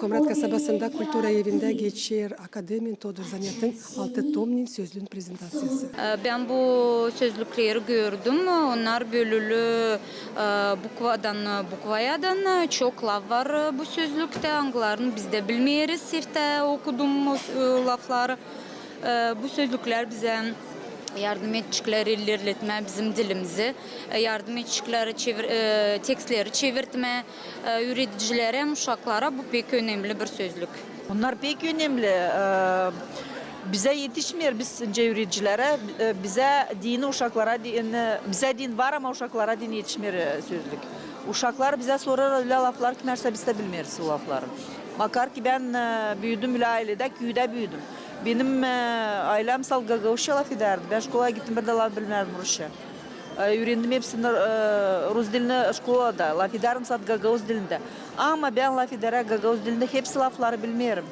Komrat kasabasında Kültür Evi'nde geçer Akademi Todur Zanyat'ın altı tomnin sözlüğün prezentasyası. Ee, Ben bu sözlükleri gördüm. Onlar bölülü e, bukvadan bukvayadan çok laf var bu sözlükte. Anglarını biz de bilmeyiz. Sifte okudum e, lafları. Ee, Bu sözlükler bize yardım edecekler ilerletme bizim dilimizi, e, yardım edecekler çevir, e, tekstleri çevirtme, e, üreticilere, uşaklara bu pek önemli bir sözlük. Bunlar pek önemli. Ee, Bize yetişmiyor biz çevricilere, e, bize dini uşaklara, dini, bize din var ama uşaklara din yetişmiyor e, sözlük. Uşaklar bize sorar öyle laflar kimlerse biz de bilmiyoruz o lafları. Bakar ki ben e, büyüdüm bile ailede, köyde büyüdüm. Benim e, ailem sal Gagavuşça laf ederdi. Ben şkolaya gittim bir de laf bilmezdim Rusça. Öğrendim hepsini e, Rus dilini şkolada. Laf ederim saat Gagavuz dilinde. Ama ben laf ederim Gagavuz dilinde hepsi lafları bilmiyorum.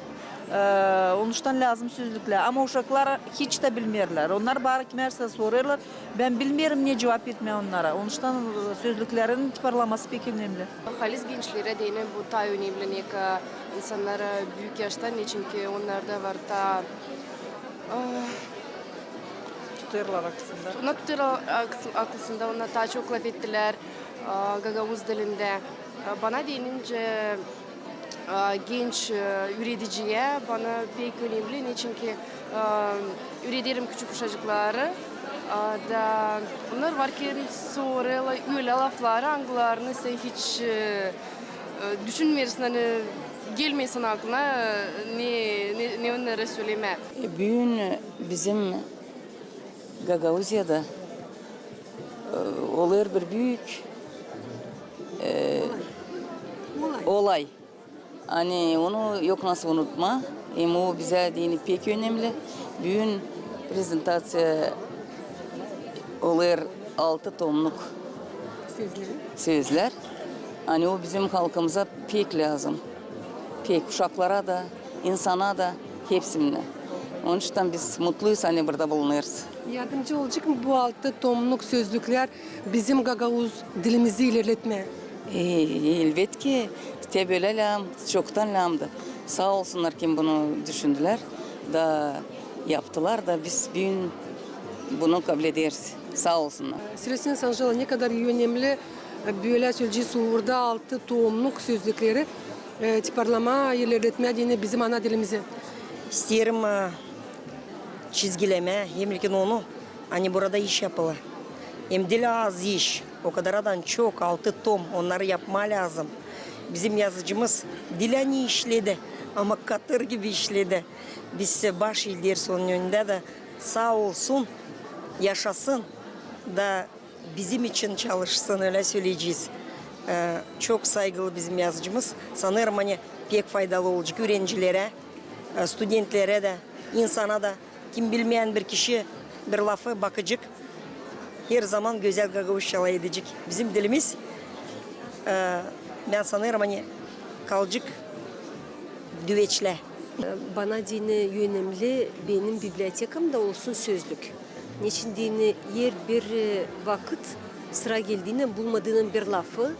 Ee, onun için lazım sözlükler. Ama uşaklar hiç de bilmiyorlar. Onlar bana kimlerse soruyorlar. Ben bilmiyorum niye cevap etmeye onlara. Onun için sözlüklerin parlaması pek önemli. Halis gençlere de yine bu ta önemli ne ki insanlar büyük yaştan çünkü onlarda var ta Tutuyorlar aksında. ona tutar aklısında ona ta çok laf ettiler ah, Gagavuz dilinde. Ah, Bana denince ah, genç ah, üreticiye bana pek önemli ne çünkü üretirim küçük uşacıkları Ah, da onlar var ki sonra öyle lafları anglarını sen hiç eh, e, düşünmüyorsun hani gelmesin aklına e, ne, ne, ne onlara söyleme. E, Büyün bizim Gagavuzya'da e, oluyor bir büyük e, olay. Hani onu yok nasıl unutma. Hem o bize dini pek önemli. Büyün prezentasyya oluyor altı tomluk Sözleri. sözler. Hani o bizim halkımıza pek lazım. Pek uşaklara da, insana da hepsine. Onun için biz mutluyuz hani burada bulunuyoruz. Yardımcı olacak mı bu altı tomluk sözlükler bizim Gagavuz dilimizi ilerletme? E, elbet ki işte böyle lam, çoktan lamdı. Sağ olsunlar kim bunu düşündüler da yaptılar da biz bugün bunu kabul ederiz. Sağ olsunlar. Süleyman Sancalı ne kadar önemli e, böyle sözcü soğurda altı tohumluk sözlükleri e, tiparlama, ilerletme yine bizim ana dilimizi. İsterim e, çizgileme, hem onu hani burada iş yapılı. Hem dil az iş. O kadardan çok, altı tom. Onları yapma lazım. Bizim yazıcımız dileni işledi ama katır gibi işledi. Biz baş ilder onun önünde de sağ olsun, yaşasın da bizim için çalışsın öyle söyleyeceğiz. Ee, çok saygılı bizim yazıcımız. Sanırım hani pek faydalı olacak öğrencilere, e, studentlere de, insana da. Kim bilmeyen bir kişi bir lafı bakacak. Her zaman güzel gagavuşçalı edecek. Bizim dilimiz e, ben sanırım hani kalacak düveçle. Bana dini önemli benim bibliotekamda olsun sözlük. Niçin dini yer bir e, vakit sıra geldiğinde bulmadığının bir lafı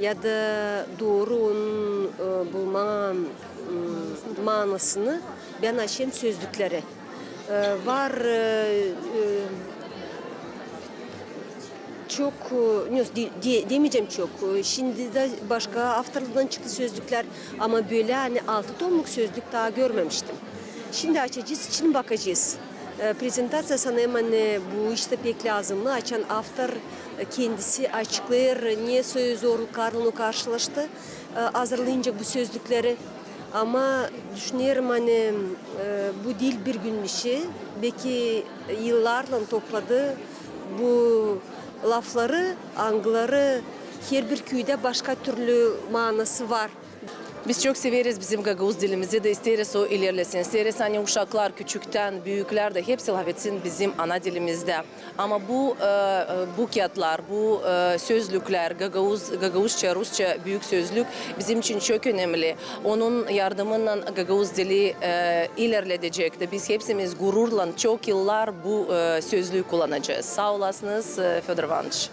ya da doğru onun e, bulma e, manasını ben açayım sözlüklere. E, var e, e, çok e, de- demeyeceğim çok. E, Şimdi de başka haftalardan çıktı sözlükler ama böyle hani altı tomluk sözlük daha görmemiştim. Şimdi açacağız, için bakacağız. E, Prezentasiya sanırım hani bu işte pek lazımlı. Açan haftar e, kendisi açıklar niye söz zorluklarla karşılaştı. Hazırlayınca bu sözlükleri ama düşünüyorum hani bu dil bir gün işi. Belki yıllarla topladı bu lafları, angları her bir köyde başka türlü manası var. Biz çok severiz bizim Gagavuz dilimizi de isteriz o ilerlesin. İsteriz hani uşaklar küçükten büyükler de hepsi laf etsin bizim ana dilimizde. Ama bu e, e bu kağıtlar, bu e, sözlükler, Gagavuz, Gagavuzça, Rusça büyük sözlük bizim için çok önemli. Onun yardımıyla Gagavuz dili e, ilerletecek de biz hepsimiz gururla çok yıllar bu e, sözlüğü kullanacağız. Sağ olasınız e, Fedor Ivanç.